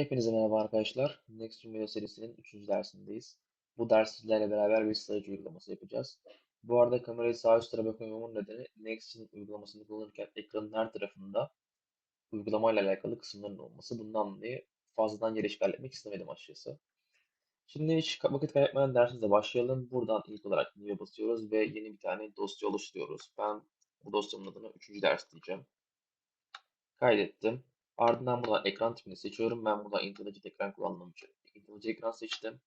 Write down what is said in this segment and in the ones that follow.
Hepinize merhaba arkadaşlar. Nextrum Video serisinin 3. dersindeyiz. Bu ders sizlerle beraber bir sayıcı uygulaması yapacağız. Bu arada kamerayı sağ üst tarafa koymamın nedeni Nextrum uygulamasını kullanırken ekranın her tarafında uygulamayla alakalı kısımların olması. Bundan dolayı fazladan yer işgal etmek istemedim açıkçası. Şimdi hiç vakit kaybetmeden dersimize başlayalım. Buradan ilk olarak New'e basıyoruz ve yeni bir tane dosya oluşturuyoruz. Ben bu dosyamın adına 3. ders diyeceğim. Kaydettim. Ardından buradan ekran tipini seçiyorum. Ben burada intelligent ekran kullanmam için intelligent ekran seçtim.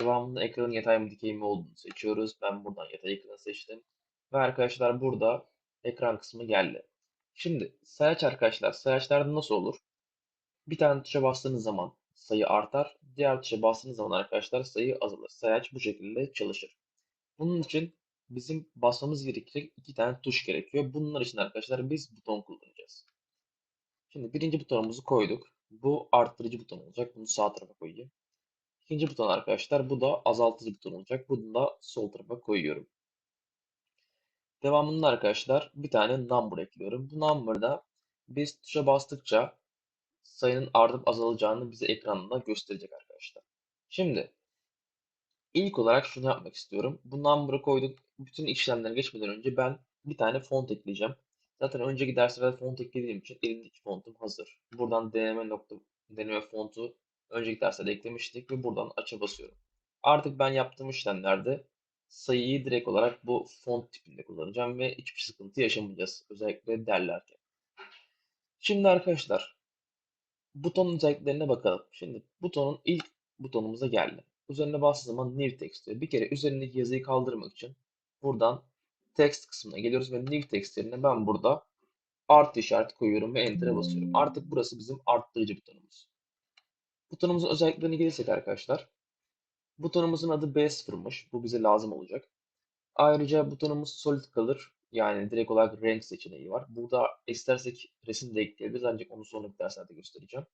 Devamında ekranın yatay mı dikey mi olduğunu seçiyoruz. Ben buradan yatay ekranı seçtim. Ve arkadaşlar burada ekran kısmı geldi. Şimdi sayaç arkadaşlar sayaçlarda nasıl olur? Bir tane tuşa bastığınız zaman sayı artar. Diğer tuşa bastığınız zaman arkadaşlar sayı azalır. Sayaç bu şekilde çalışır. Bunun için bizim basmamız gerekecek iki tane tuş gerekiyor. Bunlar için arkadaşlar biz buton kullanacağız. Şimdi birinci butonumuzu koyduk. Bu arttırıcı buton olacak. Bunu sağ tarafa koyayım. İkinci buton arkadaşlar bu da azaltıcı buton olacak. Bunu da sol tarafa koyuyorum. Devamında arkadaşlar bir tane number ekliyorum. Bu number'da biz tuşa bastıkça sayının artıp azalacağını bize ekranda gösterecek arkadaşlar. Şimdi ilk olarak şunu yapmak istiyorum. Bu number'ı koyduk. Bütün işlemlere geçmeden önce ben bir tane font ekleyeceğim. Zaten önceki derslerde font eklediğim için elimdeki fontum hazır. Buradan deneme nokta deneme fontu önceki derslerde eklemiştik ve buradan aça basıyorum. Artık ben yaptığım işlemlerde sayıyı direkt olarak bu font tipinde kullanacağım ve hiçbir sıkıntı yaşamayacağız. Özellikle derlerken. Şimdi arkadaşlar butonun özelliklerine bakalım. Şimdi butonun ilk butonumuza geldi. Üzerine bastığım zaman new text diyor. Bir kere üzerindeki yazıyı kaldırmak için buradan text kısmına geliyoruz ve new text yerine ben burada artı işareti koyuyorum ve enter'e basıyorum. Artık burası bizim arttırıcı butonumuz. Butonumuzun özelliklerine gelirsek arkadaşlar. Butonumuzun adı B0'mış. Bu bize lazım olacak. Ayrıca butonumuz solid kalır. Yani direkt olarak renk seçeneği var. Burada istersek resim de ekleyebiliriz ancak onu sonraki derslerde göstereceğim.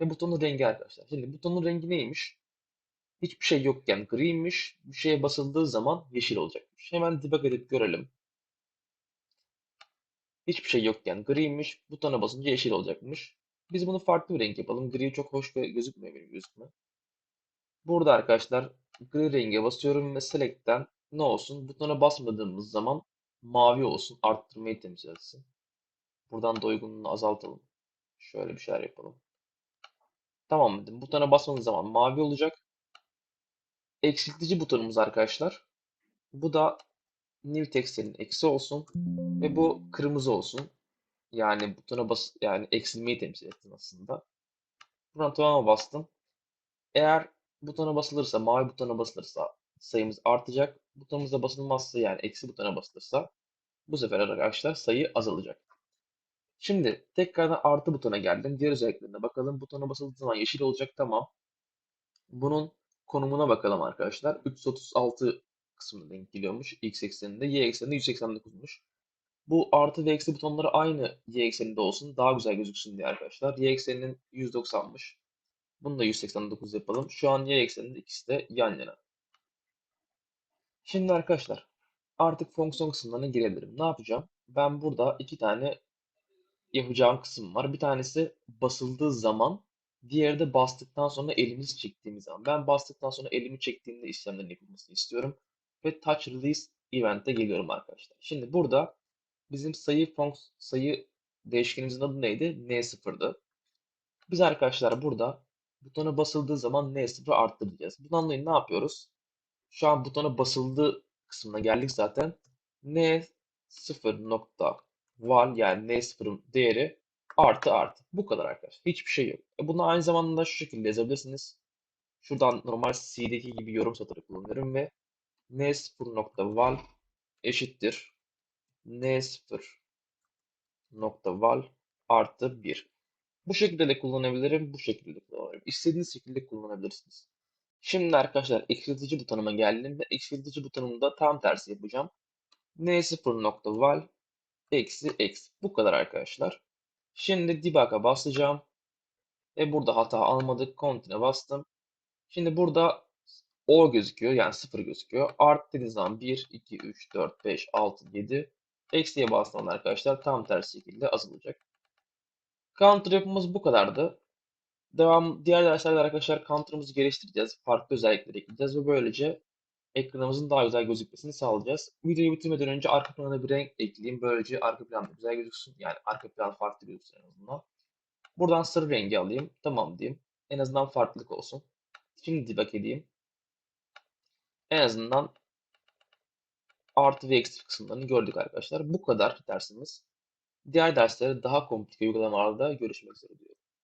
Ve butonun rengi arkadaşlar. Şimdi butonun rengi neymiş? Hiçbir şey yokken griymiş. Bir şeye basıldığı zaman yeşil olacakmış. Hemen debug edip görelim. Hiçbir şey yokken griymiş. Butona basınca yeşil olacakmış. Biz bunu farklı bir renk yapalım. Gri çok hoş gözükmüyor benim gözüme. Burada arkadaşlar gri renge basıyorum ve select'ten ne olsun? Butona basmadığımız zaman mavi olsun. Arttırmayı temsil etsin. Buradan doygunluğunu azaltalım. Şöyle bir şeyler yapalım. Tamam dedim. Butona basmadığımız zaman mavi olacak. Eksiltici butonumuz arkadaşlar. Bu da new text'in eksi olsun ve bu kırmızı olsun. Yani butona bas yani eksilmeyi temsil etsin aslında. Buna tamama bastım. Eğer butona basılırsa, mavi butona basılırsa sayımız artacak. Butonumuza basılmazsa yani eksi butona basılırsa bu sefer arkadaşlar sayı azalacak. Şimdi tekrardan artı butona geldim. Diğer özelliklerine bakalım. Butona basıldığı zaman yeşil olacak. Tamam. Bunun konumuna bakalım arkadaşlar. 336 kısmında denk geliyormuş. X ekseninde. Y ekseninde 189'muş. Bu artı ve eksi butonları aynı y ekseninde olsun. Daha güzel gözüksün diye arkadaşlar. Y ekseninin 190'mış. Bunu da 189 yapalım. Şu an y ekseninde ikisi de yan yana. Şimdi arkadaşlar artık fonksiyon kısımlarına girebilirim. Ne yapacağım? Ben burada iki tane yapacağım kısım var. Bir tanesi basıldığı zaman, diğeri de bastıktan sonra elimizi çektiğimiz zaman. Ben bastıktan sonra elimi çektiğimde işlemlerin yapılmasını istiyorum. Ve touch release event'e geliyorum arkadaşlar. Şimdi burada bizim sayı fonks sayı değişkenimizin adı neydi? N0'dı. Biz arkadaşlar burada butona basıldığı zaman N0 arttıracağız. Bundan dolayı ne yapıyoruz? Şu an butona basıldığı kısmına geldik zaten. N0 nokta val yani N0'ın değeri artı artı. Bu kadar arkadaşlar. Hiçbir şey yok. E bunu aynı zamanda şu şekilde yazabilirsiniz. Şuradan normal C'deki gibi yorum satırı kullanıyorum ve N0 nokta val eşittir N0 nokta val artı 1. Bu şekilde de kullanabilirim. Bu şekilde de kullanabilirim. İstediğiniz şekilde kullanabilirsiniz. Şimdi arkadaşlar eksiltici butonuma geldim ve eksiltici butonumda tam tersi yapacağım. N0 nokta val eksi x. Bu kadar arkadaşlar. Şimdi debug'a basacağım. Ve burada hata almadık. Continue bastım. Şimdi burada o gözüküyor. Yani 0 gözüküyor. Art dediğiniz zaman 1, 2, 3, 4, 5, 6, 7. Eksiye bastığında arkadaşlar tam tersi şekilde azalacak. Counter yapımız bu kadardı. Devam, diğer derslerde arkadaşlar counter'ımızı geliştireceğiz. Farklı özellikler ekleyeceğiz ve böylece ekranımızın daha güzel gözükmesini sağlayacağız. Videoyu bitirmeden önce arka plana bir renk ekleyeyim. Böylece arka plan güzel gözüksün. Yani arka plan farklı gözüksün en azından. Buradan sarı rengi alayım. Tamam diyeyim. En azından farklılık olsun. Şimdi debug edeyim. En azından artı ve eksi kısımlarını gördük arkadaşlar. Bu kadar dersimiz. Diğer derslerde daha komplike uygulamalarda görüşmek üzere diyorum.